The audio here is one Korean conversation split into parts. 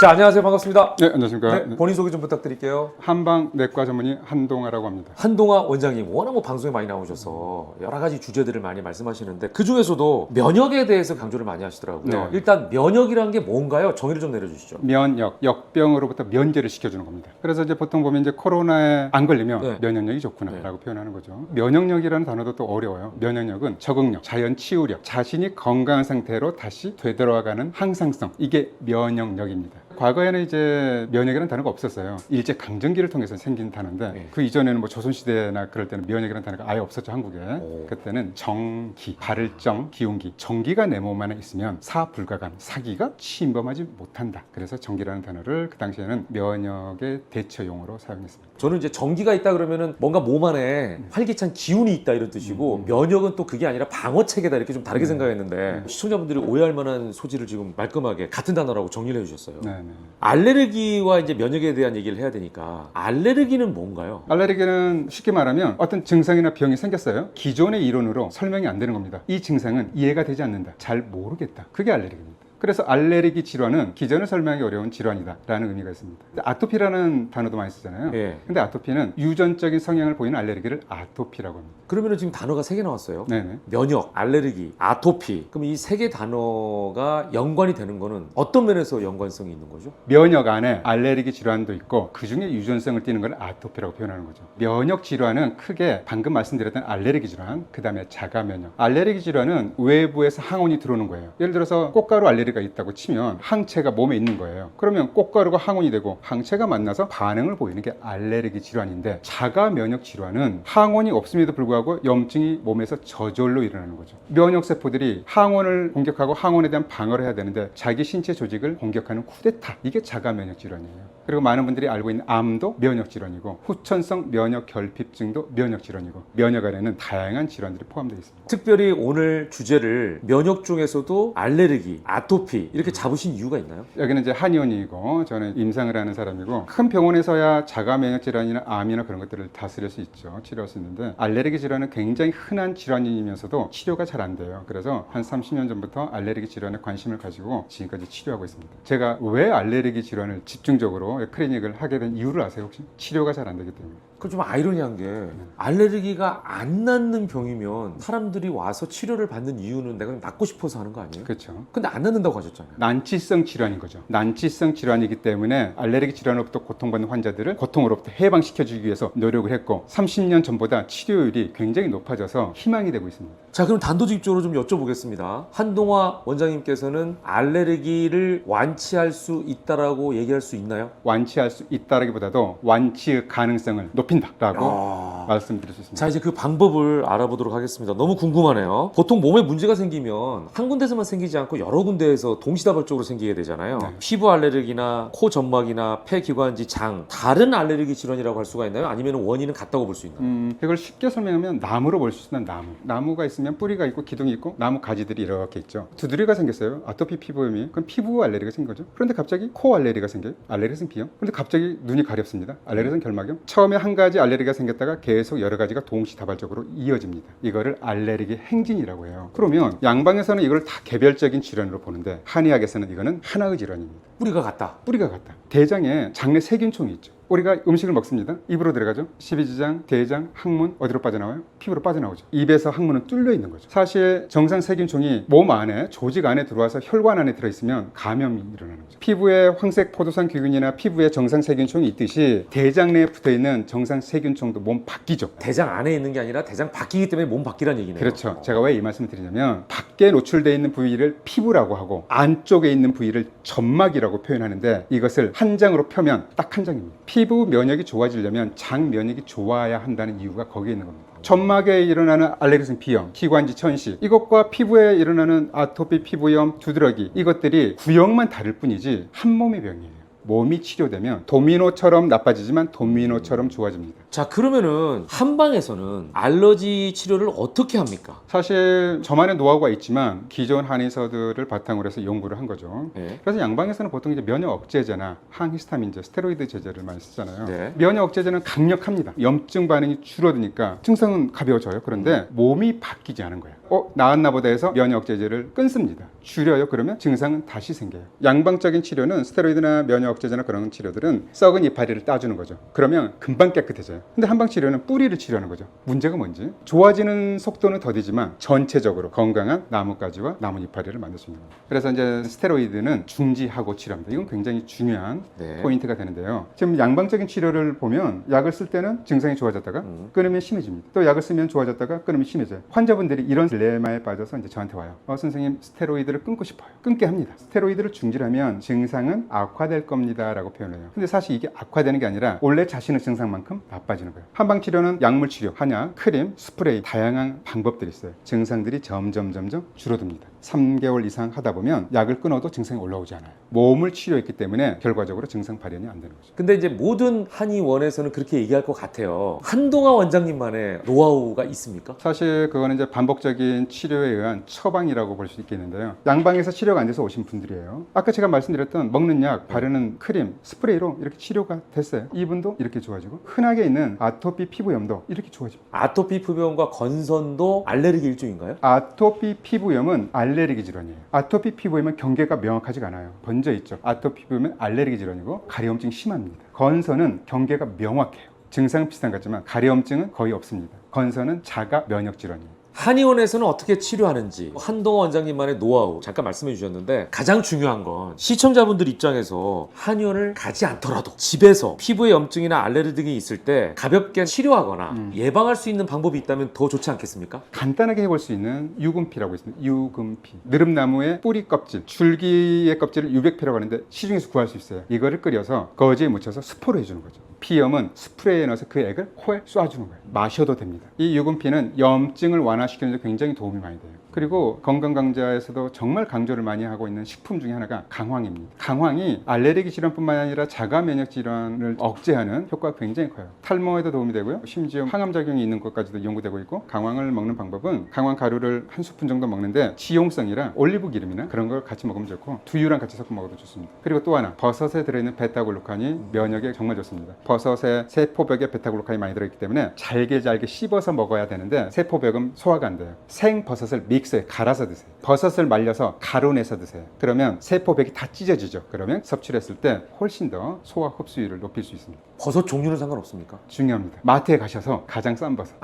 자, 안녕하세요. 반갑습니다. 네, 안녕하십니까. 네, 본인 소개 좀 부탁드릴게요. 한방 내과 전문의 한동아라고 합니다. 한동아 원장님, 워낙 뭐 방송에 많이 나오셔서 여러 가지 주제들을 많이 말씀하시는데 그 중에서도 면역에 대해서 강조를 많이 하시더라고요. 네. 일단 면역이란 게 뭔가요? 정의를 좀 내려주시죠. 면역, 역병으로부터 면제를 시켜주는 겁니다. 그래서 이제 보통 보면 이제 코로나에 안 걸리면 네. 면역력이 좋구나라고 표현하는 거죠. 면역력이라는 단어도 또 어려워요. 면역력은 적응력, 자연 치유력, 자신이 건강한 상태로 다시 되돌아가는 항상성. 이게 면역력입니다. 과거에는 이제 면역이라는 단어가 없었어요. 일제 강점기를 통해서 생긴 단어인데 네. 그 이전에는 뭐 조선시대나 그럴 때는 면역이라는 단어가 아예 없었죠 한국에. 오. 그때는 정기, 발을정, 기운기, 정기가 내 몸 안에 있으면 사불가감, 사기가 침범하지 못한다. 그래서 정기라는 단어를 그 당시에는 면역의 대처용어로 사용했습니다. 저는 이제 전기가 있다 그러면은 뭔가 몸 안에 활기찬 기운이 있다 이런 뜻이고 면역은 또 그게 아니라 방어 체계다 이렇게 좀 다르게 생각했는데 시청자분들이 오해할 만한 소지를 지금 말끔하게 같은 단어라고 정리를 해주셨어요. 네, 네. 알레르기와 이제 면역에 대한 얘기를 해야 되니까 알레르기는 뭔가요? 알레르기는 쉽게 말하면 어떤 증상이나 병이 생겼어요. 기존의 이론으로 설명이 안 되는 겁니다. 이 증상은 이해가 되지 않는다. 잘 모르겠다. 그게 알레르기입니다. 그래서 알레르기 질환은 기존을 설명하기 어려운 질환이다라는 의미가 있습니다. 아토피라는 단어도 많이 쓰잖아요. 예. 근데 아토피는 유전적인 성향을 보이는 알레르기를 아토피라고 합니다. 그러면은 지금 단어가 세 개 나왔어요. 네네. 면역, 알레르기, 아토피. 그럼 이 세 개 단어가 연관이 되는 거는 어떤 면에서 연관성이 있는 거죠? 면역 안에 알레르기 질환도 있고 그 중에 유전성을 띠는 걸 아토피라고 표현하는 거죠. 면역 질환은 크게 방금 말씀드렸던 알레르기 질환, 그 다음에 자가 면역. 알레르기 질환은 외부에서 항원이 들어오는 거예요. 예를 들어서 꽃가루 알레르기 가 있다고 치면 항체가 몸에 있는 거예요. 그러면 꽃가루가 항원이 되고 항체가 만나서 반응을 보이는 게 알레르기 질환인데 자가 면역 질환은 항원이 없음에도 불구하고 염증이 몸에서 저절로 일어나는 거죠. 면역 세포들이 항원을 공격하고 항원에 대한 방어를 해야 되는데 자기 신체 조직을 공격하는 쿠데타 이게 자가 면역 질환이에요. 그리고 많은 분들이 알고 있는 암도 면역 질환이고 후천성 면역 결핍증도 면역 질환이고 면역 안에는 다양한 질환들이 포함되어 있습니다. 특별히 오늘 주제를 면역 중에서도 알레르기, 아토피 이렇게 잡으신 이유가 있나요? 여기는 이제 한의원이고 저는 임상을 하는 사람이고 큰 병원에서야 자가 면역 질환이나 암이나 그런 것들을 다스릴 수 있죠 치료할 수 있는데 알레르기 질환은 굉장히 흔한 질환이면서도 치료가 잘 안 돼요 그래서 한 30년 전부터 알레르기 질환에 관심을 가지고 지금까지 치료하고 있습니다 제가 왜 알레르기 질환을 집중적으로 클리닉을 하게 된 이유를 아세요 혹시? 치료가 잘 안 되기 때문에 그좀 아이러니한 게 알레르기가 안 낫는 병이면 사람들이 와서 치료를 받는 이유는 내가 낫고 싶어서 하는 거 아니에요? 그렇죠 근데 안 낫는다고 하셨잖아요. 난치성 질환인 거죠. 난치성 질환이기 때문에 알레르기 질환으로부터 고통받는 환자들을 고통으로부터 해방시켜주기 위해서 노력을 했고 30년 전보다 치료율이 굉장히 높아져서 희망이 되고 있습니다. 자 그럼 단도직입적으로 좀 여쭤보겠습니다. 한동화 원장님께서는 알레르기를 완치할 수 있다라고 얘기할 수 있나요? 완치할 수 있다라기보다도 완치의 가능성을 높인다라고 아. 말씀드릴 수 있습니다. 자 이제 그 방법을 알아보도록 하겠습니다. 너무 궁금하네요. 보통 몸에 문제가 생기면 한 군데서만 생기지 않고 여러 군데에서 동시다발적으로 생기게 되잖아요. 네. 피부 알레르기나 코 점막이나 폐기관지 장 다른 알레르기 질환이라고 할 수가 있나요? 아니면 원인은 같다고 볼 수 있나요? 음, 이걸 쉽게 설명하면 나무로 볼 수 있는 나무. 나무가 있으면 뿌리가 있고 기둥이 있고 나무 가지들이 이렇게 있죠. 두드리가 생겼어요. 아토피 피부염이. 그럼 피부 알레르기가 생긴 거죠. 그런데 갑자기 코 알레르기가 생겨요. 알레르기성 비염. 그런데 갑자기 눈이 가렵습니다. 알레르기성 결막염. 처음에 한 가지 알레르기가 생겼다가 계속 여러 가지가 동시다발적으로 이어집니다. 이거를 알레르기 행진이라고 해요. 그러면 양방에서는 이걸 다 개별적인 질환으로 보는데 한의학에서는 이거는 하나의 질환입니다. 뿌리가 같다. 뿌리가 같다. 대장에 장내 세균총이 있죠. 우리가 음식을 먹습니다. 입으로 들어가죠. 십이지장, 대장, 항문 어디로 빠져나와요? 피부로 빠져나오죠. 입에서 항문은 뚫려 있는 거죠. 사실 정상 세균총이 몸 안에 조직 안에 들어와서 혈관 안에 들어 있으면 감염이 일어나는 거죠. 피부에 황색 포도산 기균이나 피부에 정상 세균총이 있듯이 대장 내에 붙어 있는 정상 세균총도 몸 바뀌죠. 대장 안에 있는 게 아니라 대장 바뀌기 때문에 몸 바뀌란 얘기네요. 그렇죠. 제가 왜 이 말씀을 드리냐면 밖에 노출되어 있는 부위를 피부라고 하고 안쪽에 있는 부위를 점막이라고 표현하는데 이것을 한 장으로 펴면 딱 한 장입니다. 피부 면역이 좋아지려면 장 면역이 좋아야 한다는 이유가 거기에 있는 겁니다. 점막에 일어나는 알레르기성 비염, 기관지 천식 이것과 피부에 일어나는 아토피 피부염, 두드러기 이것들이 구역만 다를 뿐이지 한 몸의 병이에요. 몸이 치료되면 도미노처럼 나빠지지만 도미노처럼 좋아집니다. 자 그러면은 한방에서는 알러지 치료를 어떻게 합니까? 사실 저만의 노하우가 있지만 기존 한의사들을 바탕으로 해서 연구를 한 거죠. 네. 그래서 양방에서는 보통 이제 면역 억제제나 항히스타민제, 스테로이드 제제를 많이 쓰잖아요. 네. 면역 억제제는 강력합니다. 염증 반응이 줄어드니까 증상은 가벼워져요. 그런데 몸이 바뀌지 않은 거예요. 어 나았나 보다 해서 면역 억제제를 끊습니다. 줄여요. 그러면 증상은 다시 생겨요. 양방적인 치료는 스테로이드나 면역 억제제나 그런 치료들은 썩은 이파리를 따주는 거죠. 그러면 금방 깨끗해져요. 근데 한방 치료는 뿌리를 치료하는 거죠. 문제가 뭔지 좋아지는 속도는 더디지만 전체적으로 건강한 나뭇가지와 나뭇 이파리를 만들 수 있는 거예요. 그래서 이제 스테로이드는 중지하고 치료합니다. 이건 굉장히 중요한 네. 포인트가 되는데요. 지금 양방적인 치료를 보면 약을 쓸 때는 증상이 좋아졌다가 음. 끊으면 심해집니다. 또 약을 쓰면 좋아졌다가 끊으면 심해져요. 환자분들이 이런 딜레마에 빠져서 이제 저한테 와요. 어, 선생님 스테로이드를 끊고 싶어요. 끊게 합니다. 스테로이드를 중지하면 증상은 악화될 겁니다라고 표현해요. 근데 사실 이게 악화되는 게 아니라 원래 자신의 증상만큼 나빠 지는 거예요. 한방 치료는 약물 치료, 한약, 크림, 스프레이 다양한 방법들이 있어요. 증상들이 점점 점점 줄어듭니다. 3개월 이상 하다 보면 약을 끊어도 증상이 올라오지 않아요. 몸을 치료했기 때문에 결과적으로 증상 발현이 안 되는 거죠. 근데 이제 모든 한의원에서는 그렇게 얘기할 것 같아요. 한동아 원장님만의 노하우가 있습니까? 사실 그거는 이제 반복적인 치료에 의한 처방이라고 볼 수 있겠는데요. 양방에서 치료가 안 돼서 오신 분들이에요. 아까 제가 말씀드렸던 먹는 약, 바르는 크림, 스프레이로 이렇게 치료가 됐어요. 이분도 이렇게 좋아지고 흔하게 있는 아토피 피부염도 이렇게 좋아집니다. 아토피 부병과 건선도 알레르기 일종인가요? 아토피 피부염은 알 레르기 질환이에요. 아토피 피부염은 경계가 명확하지가 않아요. 번져 있죠. 아토피 피부염은 알레르기 질환이고 가려움증이 심합니다. 건선은 경계가 명확해요. 증상은 비슷한 것 같지만 가려움증은 거의 없습니다. 건선은 자가 면역 질환이에요. 한의원에서는 어떻게 치료하는지 한동아 원장님만의 노하우 잠깐 말씀해 주셨는데 가장 중요한 건 시청자분들 입장에서 한의원을 가지 않더라도 집에서 피부에 염증이나 알레르기 등이 있을 때 가볍게 치료하거나 음. 예방할 수 있는 방법이 있다면 더 좋지 않겠습니까? 간단하게 해볼 수 있는 유금피라고 있습니다. 유금피. 느릅나무의 뿌리 껍질, 줄기의 껍질을 유백피라고 하는데 시중에서 구할 수 있어요. 이거를 끓여서 거즈에 묻혀서 스포를 해주는 거죠. 피염은 스프레이에 넣어서 그 액을 코에 쏴주는 거예요. 마셔도 됩니다. 이 유금피는 염증을 완화시키는 데 굉장히 도움이 많이 돼요. 그리고 건강 강좌에서도 정말 강조를 많이 하고 있는 식품 중에 하나가 강황입니다. 강황이 알레르기 질환뿐만 아니라 자가 면역 질환을 억제하는 효과가 굉장히 커요. 탈모에도 도움이 되고요. 심지어 항암 작용이 있는 것까지도 연구되고 있고 강황을 먹는 방법은 강황 가루를 한 스푼 정도 먹는데 지용성이라 올리브 기름이나 그런 걸 같이 먹으면 좋고 두유랑 같이 섞어 먹어도 좋습니다. 그리고 또 하나 버섯에 들어있는 베타글루칸이 면역에 정말 좋습니다. 버섯에 세포벽에 베타글루칸이 많이 들어있기 때문에 잘게 잘게 씹어서 먹어야 되는데 세포벽은 소화가 안 돼요. 생 버섯을 믹 스에 갈아서 드세요. 버섯을 말려서 가루 내서 드세요. 그러면 세포벽이 다 찢어지죠. 그러면 섭취를 했을 때 훨씬 더 소화 흡수율을 높일 수 있습니다. 버섯 종류는 상관없습니까? 중요합니다. 마트에 가셔서 가장 싼 버섯.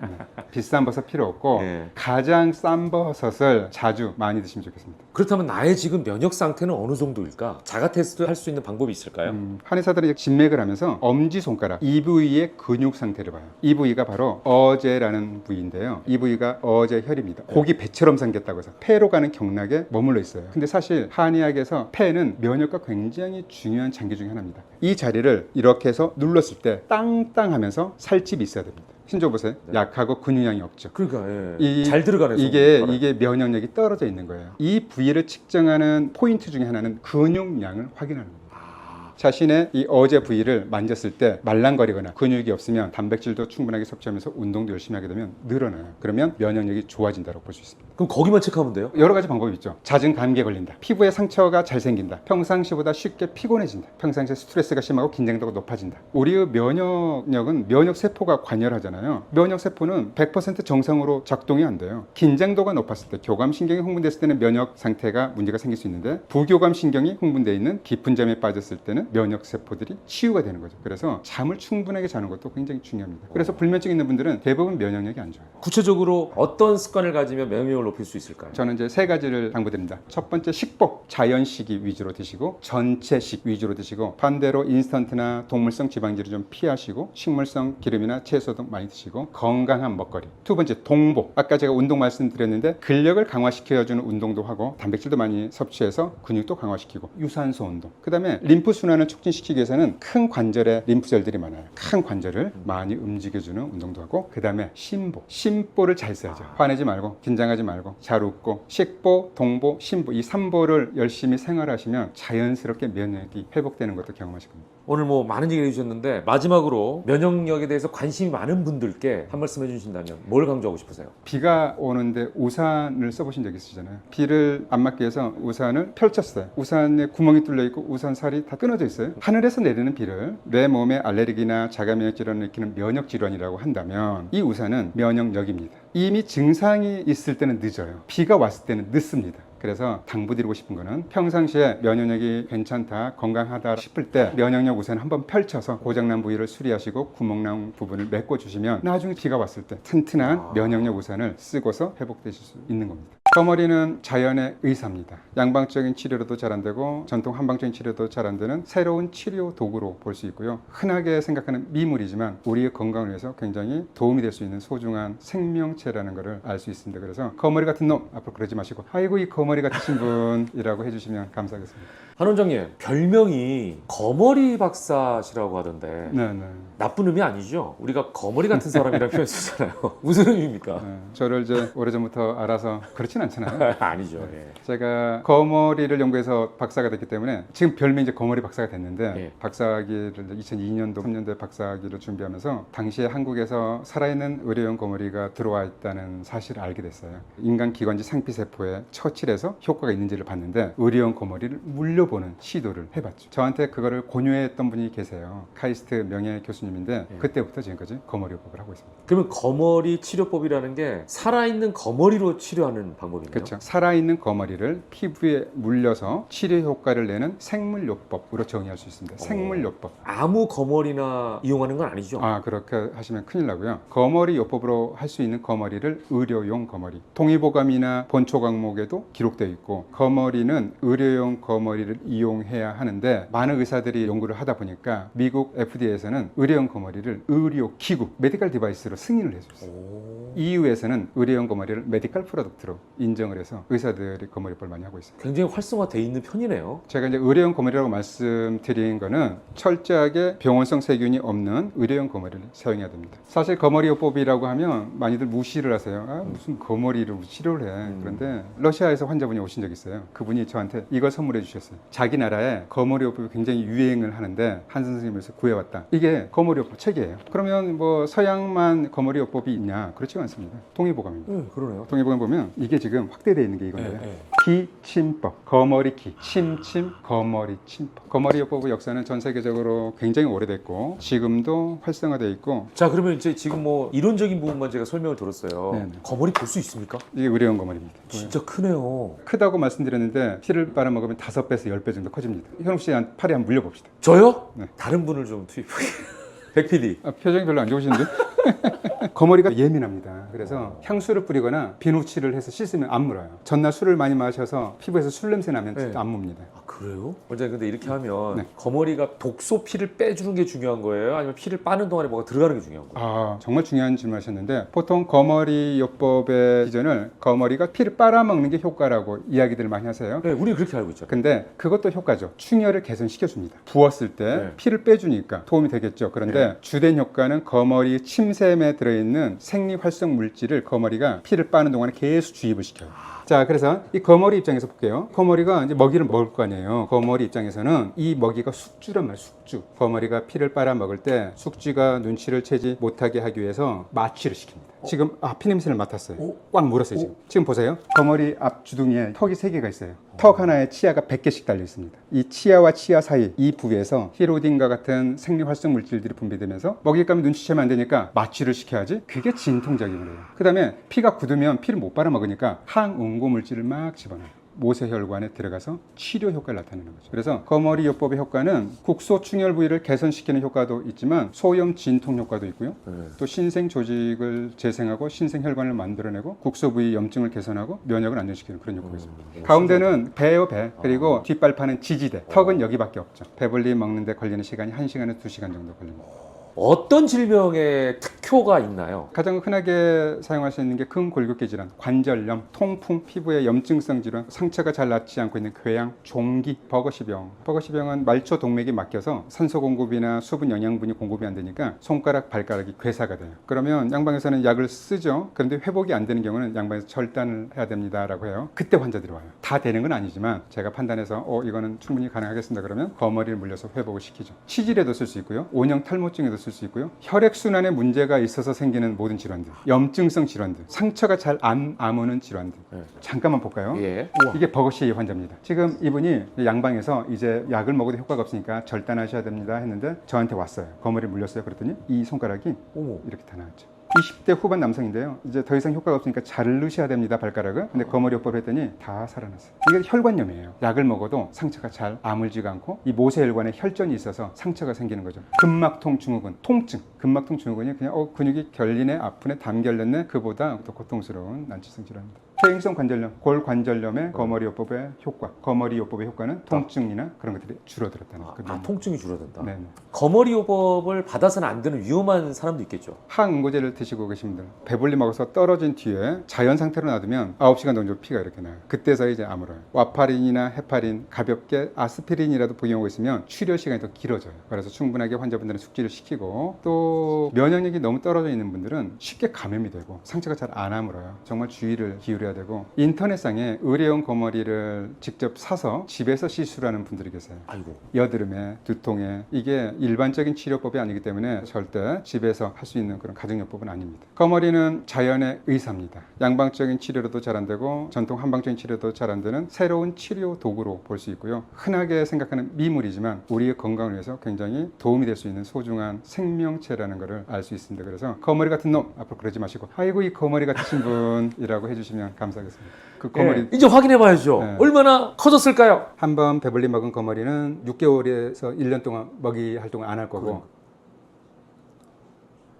네. 비싼 버섯 필요 없고 예. 가장 싼 버섯을 자주 많이 드시면 좋겠습니다. 그렇다면 나의 지금 면역 상태는 어느 정도일까? 자가 테스트 할 수 있는 방법이 있을까요? 음, 한의사들은 진맥을 하면서 엄지 손가락 이 부위의 근육 상태를 봐요. 이 부위가 바로 어제라는 부위인데요. 이 부위가 어제 혈입니다. 고기 배처럼 생겼다고 해서 폐로 가는 경락에 머물러 있어요. 근데 사실 한의학에서 폐는 면역과 굉장히 중요한 장기 중에 하나입니다. 이 자리를 이렇게 해서 눌렀을 때 땅땅 하면서 살집이 있어야 됩니다. 신조 보세요. 네. 약하고 근육량이 없죠. 그러니까 예. 이- 잘 들어가는 이게 손가락. 이게 면역력이 떨어져 있는 거예요. 이 부위를 측정하는 포인트 중에 하나는 근육량을 확인하는 겁니다. 아, 자신의 이 어제 부위를 만졌을 때 말랑거리거나 근육이 없으면 단백질도 충분하게 섭취하면서 운동도 열심히 하게 되면 늘어나요. 그러면 면역력이 좋아진다고 볼 수 있습니다. 그럼 거기만 체크하면 돼요? 여러 가지 방법이 있죠. 잦은 감기에 걸린다. 피부에 상처가 잘 생긴다. 평상시보다 쉽게 피곤해진다. 평상시에 스트레스가 심하고 긴장도가 높아진다. 우리의 면역력은 면역 세포가 관여하잖아요. 면역 세포는 100% 정상으로 작동이 안 돼요. 긴장도가 높았을 때 교감 신경이 흥분됐을 때는 면역 상태가 문제가 생길 수 있는데 부교감 신경이 흥분돼 있는 깊은 잠에 빠졌을 때는 면역 세포들이 치유가 되는 거죠. 그래서 잠을 충분하게 자는 것도 굉장히 중요합니다. 그래서 불면증 있는 분들은 대부분 면역력이 안 좋아요. 구체적으로 어떤 습관을 가지면 면역력을 높일 수 있을까요? 저는 이제 세 가지를 당부드립니다. 첫 번째 식복 자연식이 위주로 드시고 전체식 위주로 드시고 반대로 인스턴트나 동물성 지방지를 좀 피하시고 식물성 기름이나 채소도 많이 드시고 건강한 먹거리. 두 번째 동복. 아까 제가 운동 말씀드렸는데 근력을 강화시켜주는 운동도 하고 단백질도 많이 섭취해서 근육도 강화시키고 유산소 운동. 그다음에 림프 순환을 촉진시키기 위해서는 큰 관절에 림프절들이 많아요. 큰 관절을 많이 움직여주는 운동도 하고 그다음에 심보. 심보를 잘 써야죠. 화내지 말고 긴장하지 말고 잘 웃고 식보, 동보, 심보 이 삼보를 열심히 생활하시면 자연스럽게 면역이 회복되는 것도 경험하실 겁니다. 오늘 뭐 많은 얘기를 해주셨는데 마지막으로 면역력에 대해서 관심이 많은 분들께 한 말씀 해주신다면 뭘 강조하고 싶으세요? 비가 오는데 우산을 써보신 적 있으시잖아요. 비를 안 맞게 해서 우산을 펼쳤어요. 우산에 구멍이 뚫려 있고 우산 살이 다 끊어져 있어요. 하늘에서 내리는 비를 내 몸에 알레르기나 자가 면역 질환을 일으키는 면역 질환이라고 한다면 이 우산은 면역력입니다. 이미 증상이 있을 때는 늦어요. 비가 왔을 때는 늦습니다. 그래서 당부드리고 싶은 거는 평상시에 면역력이 괜찮다, 건강하다 싶을 때 면역력 우선 한번 펼쳐서 고장난 부위를 수리하시고 구멍난 부분을 메꿔 주시면 나중에 비가 왔을 때 튼튼한 아. 면역력 우산을 쓰고서 회복되실 수 있는 겁니다. 거머리는 자연의 의사입니다. 양방적인 치료로도 잘 안 되고 전통 한방적인 치료도 잘 안 되는 새로운 치료 도구로 볼 수 있고요. 흔하게 생각하는 미물이지만 우리의 건강을 위해서 굉장히 도움이 될 수 있는 소중한 생명체라는 것을 알 수 있습니다. 그래서 거머리 같은 놈 앞으로 그러지 마시고 아이고 이 거머리 같으신 분이라고 해주시면 감사하겠습니다. 한 원장님 별명이 거머리 박사시라고 하던데 네, 네. 나쁜 의미 아니죠? 우리가 거머리 같은 사람이라는 표현 쓰잖아요. 무슨 의미입니까? 네. 저를 이제 오래전부터 알아서 그렇진 않잖아요. 아니죠. 예. 제가 거머리를 연구해서 박사가 됐기 때문에 지금 별명이 이제 거머리 박사가 됐는데 예. 박사학위를 2002년도 3년도에 박사학위를 준비하면서 당시에 한국에서 살아있는 의료용 거머리가 들어와 있다는 사실을 알게 됐어요. 인간 기관지 상피세포에 처치해서 효과가 있는지를 봤는데 의료용 거머리를 물려보는 시도를 해봤죠. 저한테 그거를 권유했던 분이 계세요. 카이스트 명예 교수님인데 예. 그때부터 지금까지 거머리요법을 하고 있습니다. 그러면 거머리 치료법이라는 게 살아있는 거머리로 치료하는 방법 이네요. 그렇죠. 살아있는 거머리를 피부에 물려서 치료 효과를 내는 생물요법으로 정의할 수 있습니다. 생물요법. 아무 거머리나 이용하는 건 아니죠. 아 그렇게 하시면 큰일 나고요. 거머리 요법으로 할 수 있는 거머리를 의료용 거머리. 동의보감이나 본초 광목에도 기록되어 있고 거머리는 의료용 거머리를 이용해야 하는데 많은 의사들이 연구를 하다 보니까 미국 FDA에서는 의료용 거머리를 의료 기구 메디컬 디바이스로 승인을 해줬어요. 오. EU에서는 의료용 거머리를 메디컬 프로덕트로 인정을 해서 의사들이 거머리법을 많이 하고 있습니다. 굉장히 활성화돼 있는 편이네요. 제가 이제 의료용 거머리라고 말씀드린 거는 철저하게 병원성 세균이 없는 의료용 거머리를 사용해야 됩니다. 사실 거머리요법이라고 하면 많이들 무시를 하세요. 아, 무슨 거머리로 치료를 해. 음. 그런데 러시아에서 환자분이 오신 적이 있어요. 그분이 저한테 이걸 선물해 주셨어요. 자기 나라에 거머리요법이 굉장히 유행을 하는데 한 선생님에서 구해왔다. 이게 거머리요법 책이에요. 그러면 뭐 서양만 거머리요법이 있냐? 그렇지가 않습니다. 통일보감입니다. 네, 그러네요. 통일보감 보면 이게 지금 확대되어 있는 게 이건데요. 네, 네. 기침법, 거머리 기, 침침, 거머리 침법. 거머리 요법의 역사는 전 세계적으로 굉장히 오래됐고 지금도 활성화되어 있고 자, 그러면 이제 지금 뭐 이론적인 부분만 제가 설명을 들었어요. 네네. 거머리 볼 수 있습니까? 이게 의료용 거머리입니다. 진짜 크네요. 크다고 말씀드렸는데 피를 빨아 먹으면 다섯 배에서 열 배 정도 커집니다. 현욱 씨 한- 팔에 한번 물려봅시다. 저요? 네. 다른 분을 좀 투입하게. 백 PD. 아, 표정이 별로 안 좋으신데? 거머리가 예민합니다. 그래서 향수를 뿌리거나 비누칠을 해서 씻으면 안 물어요. 전날 술을 많이 마셔서 피부에서 술 냄새 나면 네. 안 뭅니다. 아, 그래요? 원장님 근데 이렇게 하면 네. 거머리가 독소 피를 빼주는 게 중요한 거예요? 아니면 피를 빠는 동안에 뭐가 들어가는 게 중요한 거예요? 아, 정말 중요한 질문하셨는데 보통 거머리 요법의 기전을 거머리가 피를 빨아먹는 게 효과라고 이야기들을 많이 하세요. 네, 우리 그렇게 알고 있잖아요. 근데 그것도 효과죠. 충혈을 개선시켜줍니다. 부었을 때 네. 피를 빼주니까 도움이 되겠죠. 그런데 주된 효과는 거머리 침샘에 들어 있는 생리활성 물질을 거머리가 피를 빠는 동안에 계속 주입을 시켜요. 자, 그래서 이 거머리 입장에서 볼게요. 거머리가 이제 먹이를 먹을 거 아니에요. 거머리 입장에서는 이 먹이가 숙주란 말이에요. 숙주. 거머리가 피를 빨아 먹을 때 숙주가 눈치를 채지 못하게 하기 위해서 마취를 시킵니다. 지금 아, 피 냄새를 맡았어요. 오. 꽉 물었어요, 지금. 지금 보세요. 거머리 앞 주둥이에 턱이 세 개가 있어요. 턱 하나에 치아가 100개씩 달려 있습니다. 이 치아와 치아 사이 이 부위에서 히로딘과 같은 생리활성 물질들이 분비되면서 먹잇감이 눈치채면 안 되니까 마취를 시켜야지. 그게 진통작용을 해요. 그 다음에 피가 굳으면 피를 못 빨아먹으니까 항응고 물질을 막 집어넣어요. 모세혈관에 들어가서 치료 효과를 나타내는 거죠. 그래서 거머리 요법의 효과는 국소 충혈 부위를 개선시키는 효과도 있지만 소염 진통 효과도 있고요. 네. 또 신생 조직을 재생하고 신생 혈관을 만들어내고 국소 부위 염증을 개선하고 면역을 안정시키는 그런 효과가 있습니다. 음, 가운데는 배요 배 그리고 뒷발판은 지지대 턱은 여기밖에 없죠. 배불리 먹는데 걸리는 시간이 1시간에서 2시간 정도 걸립니다. 어떤 질병에 특효가 있나요? 가장 흔하게 사용할 수 있는 게 큰 골격계 질환, 관절염, 통풍, 피부의 염증성 질환, 상처가 잘 낫지 않고 있는 궤양, 종기, 버거시병. 버거시병은 말초 동맥이 막혀서 산소 공급이나 수분 영양분이 공급이 안 되니까 손가락, 발가락이 괴사가 돼요. 그러면 양방에서는 약을 쓰죠. 그런데 회복이 안 되는 경우는 양방에서 절단을 해야 됩니다라고 해요. 그때 환자들이 와요. 다 되는 건 아니지만 제가 판단해서 어 이거는 충분히 가능하겠습니다. 그러면 거머리를 물려서 회복을 시키죠. 치질에도 쓸 수 있고요. 온형 탈모증에도 쓸수 있고요. 혈액 순환에 문제가 있어서 생기는 모든 질환들, 염증성 질환들, 상처가 잘 안 아무는 질환들. 네. 잠깐만 볼까요? 예. 이게 버거시 환자입니다. 지금 이분이 양방에서 이제 약을 먹어도 효과가 없으니까 절단하셔야 됩니다 했는데 저한테 왔어요. 거머리 물렸어요. 그랬더니 이 손가락이 어머. 이렇게 다 나왔죠. 20대 후반 남성인데요. 이제 더 이상 효과가 없으니까 자르셔야 됩니다, 발가락을. 근데 거머리요법 했더니 다 살아났어요. 이게 혈관염이에요. 약을 먹어도 상처가 잘 아물지가 않고 이 모세혈관에 혈전이 있어서 상처가 생기는 거죠. 근막통 증후군, 통증. 근막통 증후군이 그냥 어, 근육이 결리네, 아프네, 담 결렸네 그보다 더 고통스러운 난치성 질환입니다. 퇴행성 관절염, 골관절염의 거머리요법의 효과, 거머리요법의 효과는 통증이나 그런 것들이 줄어들었다는 아, 거죠. 아, 통증이 줄어든다. 네. 거머리 요법을 받아서는 안 되는 위험한 사람도 있겠죠. 항응고제를 드시고 계신 분들 배불리 먹어서 떨어진 뒤에 자연 상태로 놔두면 9시간 정도 피가 이렇게 나요 그때서 이제 아물어요 와파린이나 헤파린 가볍게 아스피린이라도 복용하고 있으면 출혈 시간이 더 길어져요 그래서 충분하게 환자분들은 숙지를 시키고 또 면역력이 너무 떨어져 있는 분들은 쉽게 감염이 되고 상처가 잘 안 아물어요 정말 주의를 기울여야 되고 인터넷상에 의료용 거머리를 직접 사서 집에서 시술하는 분들이 계세요 아이고. 여드름에 두통에 이게 일반적인 치료법이 아니기 때문에 절대 집에서 할 수 있는 그런 가정요법은 아닙니다. 거머리는 자연의 의사입니다. 양방적인 치료로도 잘 안 되고 전통 한방적인 치료도 잘 안 되는 새로운 치료 도구로 볼 수 있고요. 흔하게 생각하는 미물이지만 우리의 건강을 위해서 굉장히 도움이 될 수 있는 소중한 생명체라는 것을 알 수 있습니다. 그래서 거머리 같은 놈 앞으로 그러지 마시고 아이고 이 거머리 같으신 분이라고 해주시면 감사하겠습니다. 그 거머리 예, 이제 확인해 봐야죠. 네. 얼마나 커졌을까요? 한 번 배불리 먹은 거머리는 6개월에서 1년 동안 먹이 활동을 안 할 거고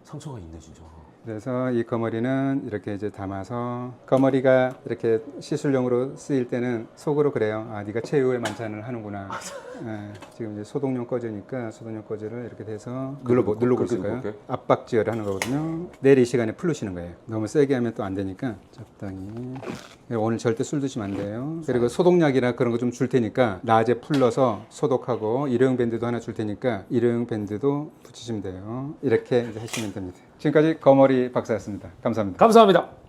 상처가 있네 진짜. 그래서 이 거머리는 이렇게 이제 담아서 거머리가 이렇게 시술용으로 쓰일 때는 속으로 그래요. 아, 네가 최후의 만찬을 하는구나. 예, 지금 이제 소독용 꺼지니까 소독용 꺼지를 이렇게 돼서 눌러보, 누르고 그렇게 있을까요? 누를게요. 압박 지혈을 하는 거거든요. 내일 이 시간에 풀르시는 거예요. 너무 세게 하면 또 안 되니까 적당히. 그리고 오늘 절대 술 드시면 안 돼요. 그리고 소독약이나 그런 거 좀 줄 테니까 낮에 풀러서 소독하고 일회용 밴드도 하나 줄 테니까 일회용 밴드도 붙이시면 돼요. 이렇게 이제 하시면 됩니다. 지금까지 거머리 박사였습니다. 감사합니다. 감사합니다.